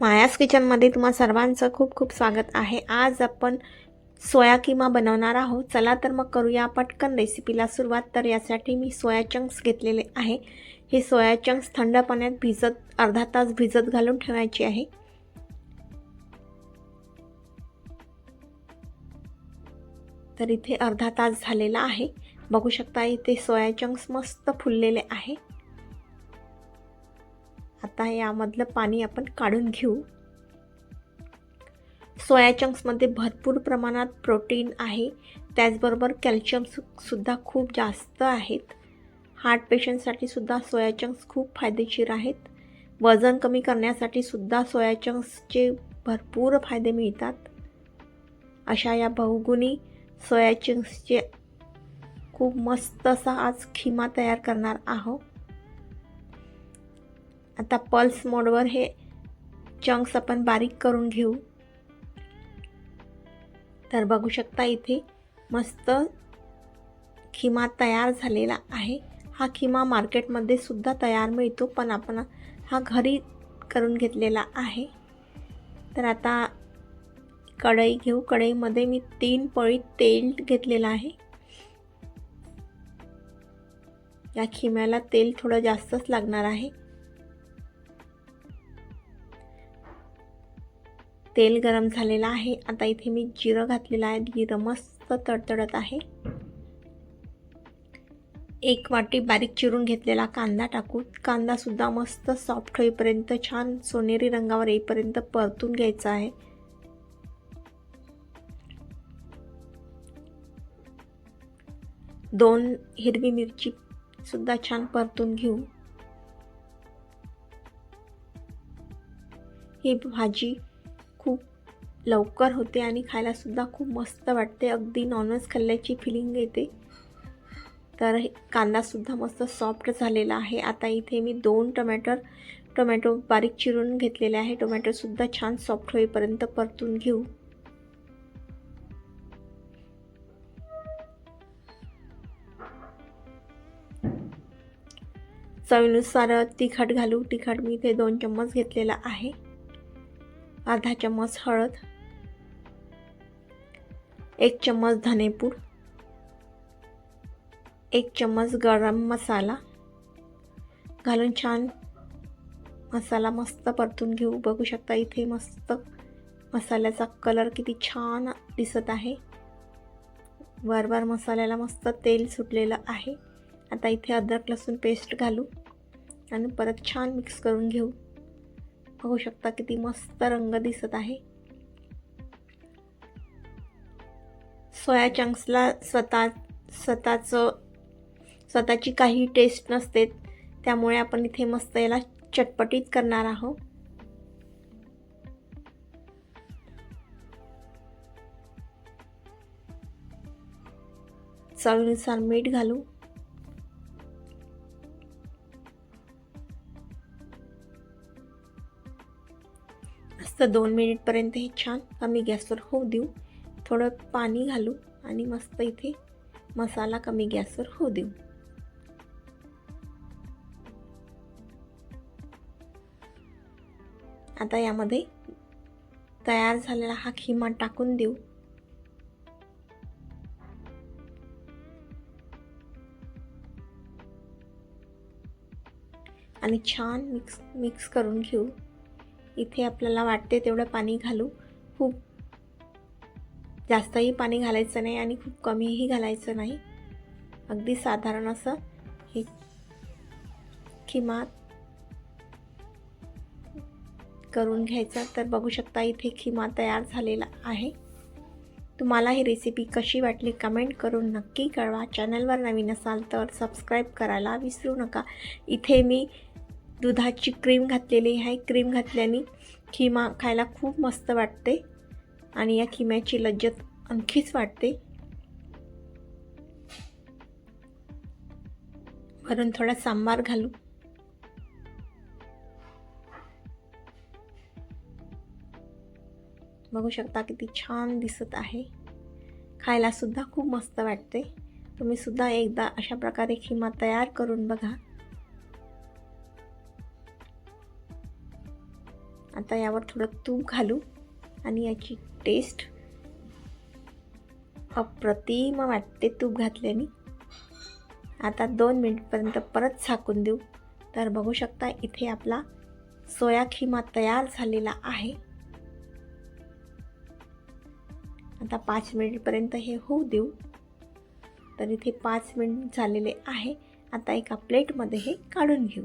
मायास किचनमध्ये तुम्हा सर्वांचं खूप खूप स्वागत आहे. आज आपण सोया किमा बनवणार आहोत. चला तर मग करूया पटकन रेसिपीला सुरुवात. तर यासाठी मी सोया चंक्स घेतलेले आहे. हे सोया चंक्स थंड पाण्यात भिजत अर्धा तास भिजत घालून ठेवायची आहे. तर इथे अर्धा तास झालेला आहे. बघू शकता इथे सोया चंक्स मस्त फुललेले आहे. आता यामधलं पाणी आपण काढून घेऊ. सोया चंक्समध्ये भरपूर प्रमाणात प्रोटीन आहे. त्याचबरोबर कॅल्शियम सु सुद्धा खूप जास्त आहेत. हार्ट पेशंटसाठी सुद्धा सोया चंक्स खूप फायदेशीर आहेत. वजन कमी करण्यासाठी सुद्धा सोया चंक्सचे भरपूर फायदे मिळतात. अशा या बहुगुणी सोया चंक्सचे खूप मस्त असा आज खिमा तयार करणार आहोत. आता पल्स मोडवर हे चंक्स आपण बारीक करून घेऊ. तर बघू शकता इथे मस्त खिमा तयार झालेला आहे. हा खिमा मार्केटमध्ये सुद्धा तयार मिळतो पण आपण हा घरी करून घेतलेला आहे. तर आता कढई घेऊ. कढईमध्ये मी तीन पळी तेल घेतलेलं आहे. या खिम्याला तेल थोडं जास्तच लागणार आहे. तेल गरम झालेलं आहे. आता इथे मी जिरं घातलेलं आहे. जिरं मस्त तडतडत आहे. एक वाटी बारीक चिरून घेतलेला कांदा टाकू कांदासुद्धा मस्त सॉफ्ट होईपर्यंत छान सोनेरी रंगावर येईपर्यंत परतून घ्यायचा आहे. दोन हिरवी मिरची सुद्धा छान परतून घेऊ. ही भाजी लवकर होते आणि खायलासुद्धा खूप मस्त वाटते. अगदी नॉनव्हेज खाल्ल्याची फिलिंग येते. तर कांदासुद्धा मस्त सॉफ्ट झालेला आहे. आता इथे मी दोन टमॅटर टोमॅटो बारीक चिरून घेतलेले आहे. टोमॅटोसुद्धा छान सॉफ्ट होईपर्यंत परतून घेऊ. चवीनुसार तिखट घालू. तिखट मी इथे दोन चम्मच घेतलेला आहे. अर्धा चम्मच हळद. एक चम्मच धनेपूड एक चम्मच गरम मसाला. घालून छान मसाला मस्त परतून घेऊ. बघू शकता इथे मस्त मसाल्याचा कलर किती छान दिसत आहे. वरवर मसाल्याला मस्त तेल सुटलेलं आहे. आता इथे अद्रक लसूण पेस्ट घालू आणि परत छान मिक्स करून घेऊ. बघू शकता किती मस्त रंग दिसत आहे. सोया चंक्सला स्वतः स्वतःचं स्वतःची काही टेस्ट नसते. त्यामुळे आपण इथे मस्त याला चटपटीत करणार आहोत. चवीनुसार मीठ घालू. मस्त दोन मिनिटपर्यंत हे छान कमी गॅसवर होऊ देऊ. थोडं पाणी घालू आणि मस्त इथे मसाला कमी गॅसवर होऊ देऊ. आता यामध्ये तयार झालेला हा खिमा टाकून देऊ. आणि छान मिक्स मिक्स करून घेऊ. इथे आपल्याला वाटते तेवढं पाणी घालू. खूप जास्तही पाणी घालायचं नाही आणि खूप कमीही घालायचं नाही. अगदी साधारण असं हे खिमा करून घ्यायचा. तर बघू शकता इथे खिमा तयार झालेला आहे. तुम्हाला ही रेसिपी कशी वाटली कमेंट करून नक्की कळवा. चॅनलवर नवीन असाल तर सबस्क्राईब करायला विसरू नका. इथे मी दुधाची क्रीम घातलेली आहे. क्रीम घातल्याने खिमा खायला खूप मस्त वाटते. आणि या खिम्याची लज्जत आणखीच वाटते वरून थोडा सांबार घालू. बघू शकता किती छान दिसत आहे. खायला सुद्धा खूप मस्त वाटते. तुम्ही सुद्धा एकदा अशा प्रकारे खिमा तयार करून बघा. आता यावर थोडं तूप घालू आणि याची टेस्ट अप्रतिम वाटते तूप घातल्याने. आता दोन मिनिटपर्यंत परत झाकून देऊ. तर बघू शकता इथे आपला सोया खिमा तयार झालेला आहे. आता पाच मिनिटपर्यंत हे होऊ देऊ. तर इथे पाच मिनिट झालेले आहे. आता एका प्लेटमध्ये हे काढून घेऊ.